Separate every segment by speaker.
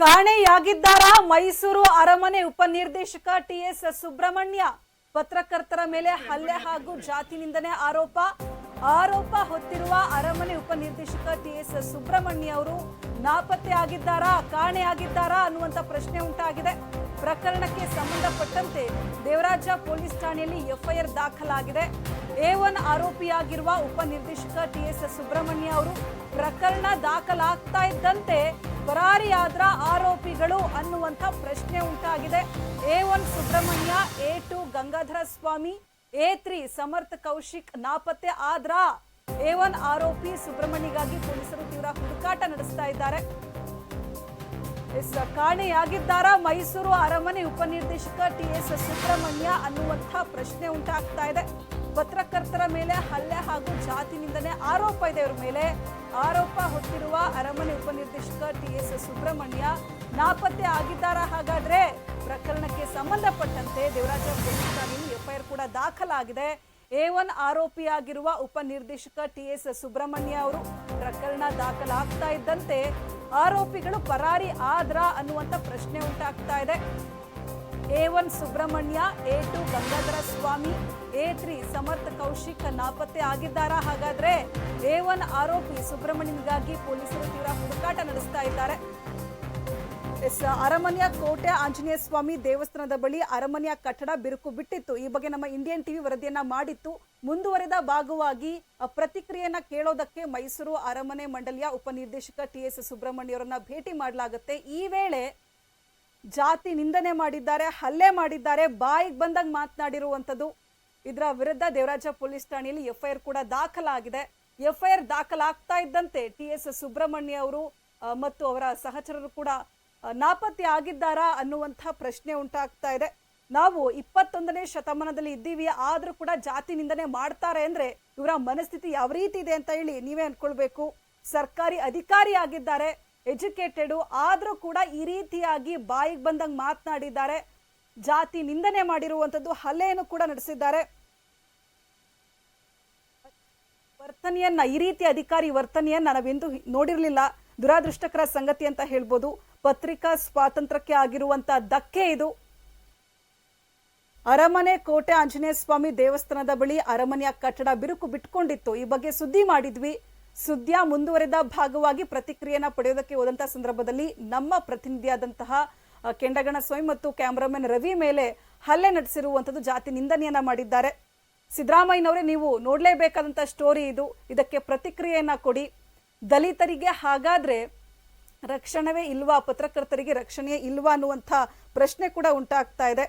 Speaker 1: ಕಾಣೆಯಾಗಿದ್ದಾರಾ ಮೈಸೂರು ಅರಮನೆ ಉಪನಿರ್ದೇಶಕ ಟಿಎಸ್ ಸುಬ್ರಹ್ಮಣ್ಯ? ಪತ್ರಕರ್ತರ ಮೇಲೆ ಹಲ್ಲೆ ಹಾಗೂ ಜಾತಿ ನಿಂದನೆ ಆರೋಪ. ಆರೋಪ ಹೊತ್ತಿರುವ ಅರಮನೆ ಉಪನಿರ್ದೇಶಕ ಟಿಎಸ್ ಸುಬ್ರಹ್ಮಣ್ಯ ಅವರು ನಾಪತ್ತೆ ಆಗಿದ್ದಾರಾ, ಕಾಣೆಯಾಗಿದ್ದಾರಾ ಅನ್ನುವಂತ ಪ್ರಶ್ನೆ ಉಂಟಾಗಿದೆ. ಪ್ರಕರಣಕ್ಕೆ ಸಂಬಂಧಪಟ್ಟಂತೆ ದೇವರಾಜ ಪೊಲೀಸ್ ಠಾಣೆಯಲ್ಲಿ ಎಫ್ಐಆರ್ ದಾಖಲಾಗಿದೆ. ಎ ಒನ್ ಆರೋಪಿಯಾಗಿರುವ ಉಪನಿರ್ದೇಶಕ ಟಿಎಸ್ ಸುಬ್ರಹ್ಮಣ್ಯ ಅವರು ಪ್ರಕರಣ ದಾಖಲಾಗ್ತಾ ಇದ್ದಂತೆ ಪರಾರಿಯಾದ್ರ ಆರೋಪಿಗಳು ಅನ್ನುವಂಥ ಪ್ರಶ್ನೆ ಉಂಟಾಗಿದೆ. A one Subrahmanya, A two Gangadhara Swamy, A three Samartha Kaushik ನಾಪತ್ತೆ ಆದ್ರ ಎ ಒನ್ ಆರೋಪಿ ಸುಬ್ರಹ್ಮಣ್ಯಗಾಗಿ ಪೊಲೀಸರು ತೀವ್ರ ಹುಡುಕಾಟ ನಡೆಸ್ತಾ ಇದ್ದಾರೆ. ಎಸ್, ಕಾಣೆಯಾಗಿದ್ದಾರಾ ಮೈಸೂರು ಅರಮನೆ ಉಪನಿರ್ದೇಶಕ ಟಿ ಎಸ್ ಸುಬ್ರಹ್ಮಣ್ಯ ಅನ್ನುವಂಥ ಪ್ರಶ್ನೆ ಉಂಟಾಗ್ತಾ ಇದೆ. ಪತ್ರಕರ್ತರ ಮೇಲೆ ಹಲ್ಲೆ ಹಾಗೂ ಜಾತಿ ನಿಂದನೆ ಆರೋಪ ಇದೆ. ಅವರ ಮೇಲೆ ಆರೋಪ ಹೊತ್ತಿರುವ ಅರಮನೆ ಉಪನಿರ್ದೇಶಕ ಟಿ ಎಸ್ ಸುಬ್ರಹ್ಮಣ್ಯ ನಾಪತ್ತೆ ಆಗಿದ್ದಾರಾ ಹಾಗಾದ್ರೆ ಪ್ರಕರಣಕ್ಕೆ ಸಂಬಂಧಪಟ್ಟಂತೆ ದೇವರಾಜ ಎಫ್ಐಆರ್ ಕೂಡ ದಾಖಲಾಗಿದೆ. ಎ ಒನ್ ಆರೋಪಿಯಾಗಿರುವ ಉಪನಿರ್ದೇಶಕ ಟಿ ಎಸ್ ಸುಬ್ರಹ್ಮಣ್ಯ ಅವರು ಪ್ರಕರಣ ದಾಖಲಾಗ್ತಾ ಇದ್ದಂತೆ ಆರೋಪಿಗಳು ಪರಾರಿ ಆದ್ರ ಅನ್ನುವಂತ ಪ್ರಶ್ನೆ ಉಂಟಾಗ್ತಾ ಇದೆ. A one Subrahmanya, A two Gangadhara Swamy, A three Samartha Kaushik ನಾಪತ್ತೆ ಆಗಿದ್ದಾರಾ? ಹಾಗಾದ್ರೆ ಎ ಒನ್ ಆರೋಪಿ ಸುಬ್ರಹ್ಮಣ್ಯನಿಗಾಗಿ ಪೊಲೀಸರು ತೀವ್ರ ಹುಡುಕಾಟ ನಡೆಸ್ತಾ ಇದ್ದಾರೆ. ಎಸ್, ಅರಮನೆಯ ಕೋಟೆ ಆಂಜನೇಯ ಸ್ವಾಮಿ ದೇವಸ್ಥಾನದ ಬಳಿ ಅರಮನೆಯ ಕಟ್ಟಡ ಬಿರುಕು ಬಿಟ್ಟಿತ್ತು. ಈ ಬಗ್ಗೆ ನಮ್ಮ ಇಂಡಿಯನ್ ಟಿವಿ ವರದಿಯನ್ನ ಮಾಡಿತ್ತು. ಮುಂದುವರೆದ ಭಾಗವಾಗಿ ಪ್ರತಿಕ್ರಿಯೆಯನ್ನ ಕೇಳೋದಕ್ಕೆ ಮೈಸೂರು ಅರಮನೆ ಮಂಡಳಿಯ ಉಪನಿರ್ದೇಶಕ ಟಿ ಎಸ್ ಸುಬ್ರಹ್ಮಣ್ಯವರನ್ನ ಭೇಟಿ ಮಾಡಲಾಗುತ್ತೆ. ಈ ವೇಳೆ ಜಾತಿ ನಿಂದನೆ ಮಾಡಿದ್ದಾರೆ, ಹಲ್ಲೆ ಮಾಡಿದ್ದಾರೆ, ಬಾಯಿಗೆ ಬಂದಾಗ ಮಾತನಾಡಿರುವಂಥದ್ದು ಇದರ ವಿರುದ್ಧ ದೇವರಾಜ ಪೊಲೀಸ್ ಠಾಣೆಯಲ್ಲಿ ಎಫ್ಐಆರ್ ಕೂಡ ದಾಖಲಾಗಿದೆ. ಎಫ್ಐಆರ್ ದಾಖಲಾಗ್ತಾ ಇದ್ದಂತೆ ಟಿ ಎಸ್ ಸುಬ್ರಹ್ಮಣ್ಯ ಅವರು ಮತ್ತು ಅವರ ಸಹಚರರು ಕೂಡ ನಾಪತ್ತೆ ಆಗಿದ್ದಾರಾ ಅನ್ನುವಂಥ ಪ್ರಶ್ನೆ ಉಂಟಾಗ್ತಾ ಇದೆ. ನಾವು ಇಪ್ಪತ್ತೊಂದನೇ ಶತಮಾನದಲ್ಲಿ ಇದ್ದೀವಿ, ಆದರೂ ಕೂಡ ಜಾತಿ ನಿಂದನೆ ಮಾಡ್ತಾರೆ ಅಂದ್ರೆ ಇವರ ಮನಸ್ಥಿತಿ ಯಾವ ರೀತಿ ಇದೆ ಅಂತ ಹೇಳಿ ನೀವೇ ಅಂದ್ಕೊಳ್ಬೇಕು ಸರ್ಕಾರಿ ಅಧಿಕಾರಿ ಆಗಿದ್ದಾರೆ, ಎಜುಕೇಟೆಡ್, ಆದರೂ ಕೂಡ ಈ ರೀತಿಯಾಗಿ ಬಾಯಿಗೆ ಬಂದಂಗೆ ಮಾತನಾಡಿದ್ದಾರೆ. ಜಾತಿ ನಿಂದನೆ ಮಾಡಿರುವಂತದ್ದು ಹಲ್ಲೆಯನ್ನು ಕೂಡ ನಡೆಸಿದ್ದಾರೆ. ವರ್ತನೆಯನ್ನ, ಈ ರೀತಿ ಅಧಿಕಾರಿ ವರ್ತನೆಯನ್ನ ನಾವೆಂದು ನೋಡಿರಲಿಲ್ಲ. ದುರಾದೃಷ್ಟಕರ ಸಂಗತಿ ಅಂತ ಹೇಳ್ಬೋದು. ಪತ್ರಿಕಾ ಸ್ವಾತಂತ್ರ್ಯಕ್ಕೆ ಆಗಿರುವಂತ ಧಕ್ಕೆ ಇದು. ಅರಮನೆ ಕೋಟೆ ಆಂಜನೇಯ ಸ್ವಾಮಿ ದೇವಸ್ಥಾನದ ಬಳಿ ಅರಮನೆಯ ಕಟ್ಟಡ ಬಿರುಕು ಬಿಟ್ಕೊಂಡಿತ್ತು. ಈ ಬಗ್ಗೆ ಸುದ್ದಿ ಮಾಡಿದ್ವಿ. ಸುದ್ದಿಯ ಮುಂದುವರೆದ ಭಾಗವಾಗಿ ಪ್ರತಿಕ್ರಿಯೆನ ಪಡೆಯೋದಕ್ಕೆ ಹೋದಂತಹ ಸಂದರ್ಭದಲ್ಲಿ ನಮ್ಮ ಪ್ರತಿನಿಧಿಯಾದಂತಹ ಕೆಂಡಗಣ ಸ್ವಾಮಿ ಮತ್ತು ಕ್ಯಾಮರಾಮನ್ ರವಿ ಮೇಲೆ ಹಲ್ಲೆ ನಡೆಸಿರುವಂತದ್ದು ಜಾತಿ ನಿಂದನೆಯನ್ನ ಮಾಡಿದ್ದಾರೆ. ಸಿದ್ದರಾಮಯ್ಯನವರೇ, ನೀವು ನೋಡಲೇಬೇಕಾದಂಥ ಸ್ಟೋರಿ ಇದು. ಇದಕ್ಕೆ ಪ್ರತಿಕ್ರಿಯೆಯನ್ನ ಕೊಡಿ. ದಲಿತರಿಗೆ ಹಾಗಾದ್ರೆ ರಕ್ಷಣವೇ ಇಲ್ವಾ? ಪತ್ರಕರ್ತರಿಗೆ ರಕ್ಷಣೆ ಇಲ್ವಾ ಅನ್ನುವಂಥ ಪ್ರಶ್ನೆ ಕೂಡ ಉಂಟಾಗ್ತಾ ಇದೆ.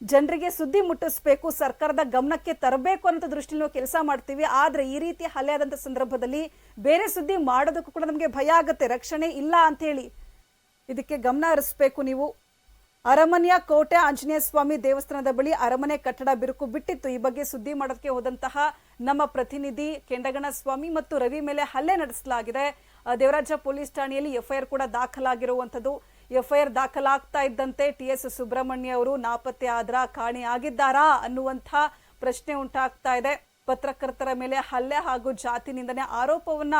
Speaker 1: ಜನರಿಗೆ ಸುದ್ದಿ ಮುಟ್ಟಿಸ್ಬೇಕು, ಸರ್ಕಾರದ ಗಮನಕ್ಕೆ ತರಬೇಕು ಅನ್ನೋ ದೃಷ್ಟಿಯಲ್ಲಿ ನಾವು ಕೆಲಸ ಮಾಡ್ತೀವಿ. ಆದರೆ ಈ ರೀತಿ ಹಲ್ಲೆ ಆದಂತ ಸಂದರ್ಭದಲ್ಲಿ ಬೇರೆ ಸುದ್ದಿ ಮಾಡೋದಕ್ಕೂ ಕೂಡ ನಮಗೆ ಭಯ ಆಗುತ್ತೆ. ರಕ್ಷಣೆ ಇಲ್ಲ ಅಂತ ಹೇಳಿ ಇದಕ್ಕೆ ಗಮನ ಹರಿಸ್ಬೇಕು ನೀವು. ಅರಮನೆಯ ಕೋಟೆ ಆಂಜನೇಯ ಸ್ವಾಮಿ ದೇವಸ್ಥಾನದ ಬಳಿ ಅರಮನೆ ಕಟ್ಟಡ ಬಿರುಕು ಬಿಟ್ಟಿತ್ತು. ಈ ಬಗ್ಗೆ ಸುದ್ದಿ ಮಾಡೋದಕ್ಕೆ ಹೋದಂತಹ ನಮ್ಮ ಪ್ರತಿನಿಧಿ ಕೆಂಡಗಣ ಸ್ವಾಮಿ ಮತ್ತು ರವಿ ಮೇಲೆ ಹಲ್ಲೆ ನಡೆಸಲಾಗಿದೆ. ದೇವರಾಜ ಪೊಲೀಸ್ ಠಾಣೆಯಲ್ಲಿ ಎಫ್ಐಆರ್ ಕೂಡ ದಾಖಲಾಗಿರುವಂತದ್ದು. ಎಫ್ಐಆರ್ ದಾಖಲಾಗ್ತಾ ಇದ್ದಂತೆ ಟಿ ಎಸ್ ಸುಬ್ರಹ್ಮಣ್ಯ ಅವರು ನಾಪತ್ತೆ ಆದ್ರ ಕಾಣೆ ಆಗಿದ್ದಾರಾ ಅನ್ನುವಂಥ ಪ್ರಶ್ನೆ ಉಂಟಾಗ್ತಾ ಇದೆ. ಪತ್ರಕರ್ತರ ಮೇಲೆ ಹಲ್ಲೆ ಹಾಗೂ ಜಾತಿ ನಿಂದನೆ ಆರೋಪವನ್ನ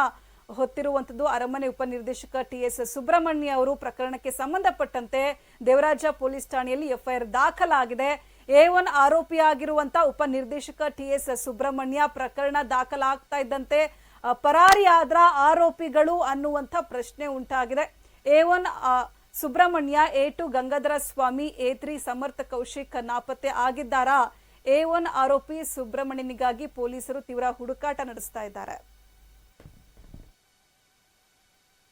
Speaker 1: ಹೊತ್ತಿರುವಂತದ್ದು ಅರಮನೆ ಉಪನಿರ್ದೇಶಕ ಟಿ ಎಸ್ ಸುಬ್ರಹ್ಮಣ್ಯ ಅವರು ಪ್ರಕರಣಕ್ಕೆ ಸಂಬಂಧಪಟ್ಟಂತೆ ದೇವರಾಜ ಪೊಲೀಸ್ ಠಾಣೆಯಲ್ಲಿ ಎಫ್ಐಆರ್ ದಾಖಲಾಗಿದೆ. ಎ ಒನ್ ಆರೋಪಿಯಾಗಿರುವಂತ ಉಪನಿರ್ದೇಶಕ ಟಿ ಎಸ್ ಸುಬ್ರಹ್ಮಣ್ಯ ಪ್ರಕರಣ ದಾಖಲಾಗ್ತಾ ಇದ್ದಂತೆ ಪರಾರಿಯಾದ್ರ ಆರೋಪಿಗಳು ಅನ್ನುವಂಥ ಪ್ರಶ್ನೆ ಉಂಟಾಗಿದೆ. A one Subrahmanya, A two Gangadhara Swamy, A three Samartha Kaushik ನಾಪತ್ತೆ ಆಗಿದ್ದಾರಾ? ಎ ಒನ್ ಆರೋಪಿ ಸುಬ್ರಹ್ಮಣ್ಯನಿಗಾಗಿ ಪೊಲೀಸರು ತೀವ್ರ ಹುಡುಕಾಟ ನಡೆಸ್ತಾ ಇದ್ದಾರೆ.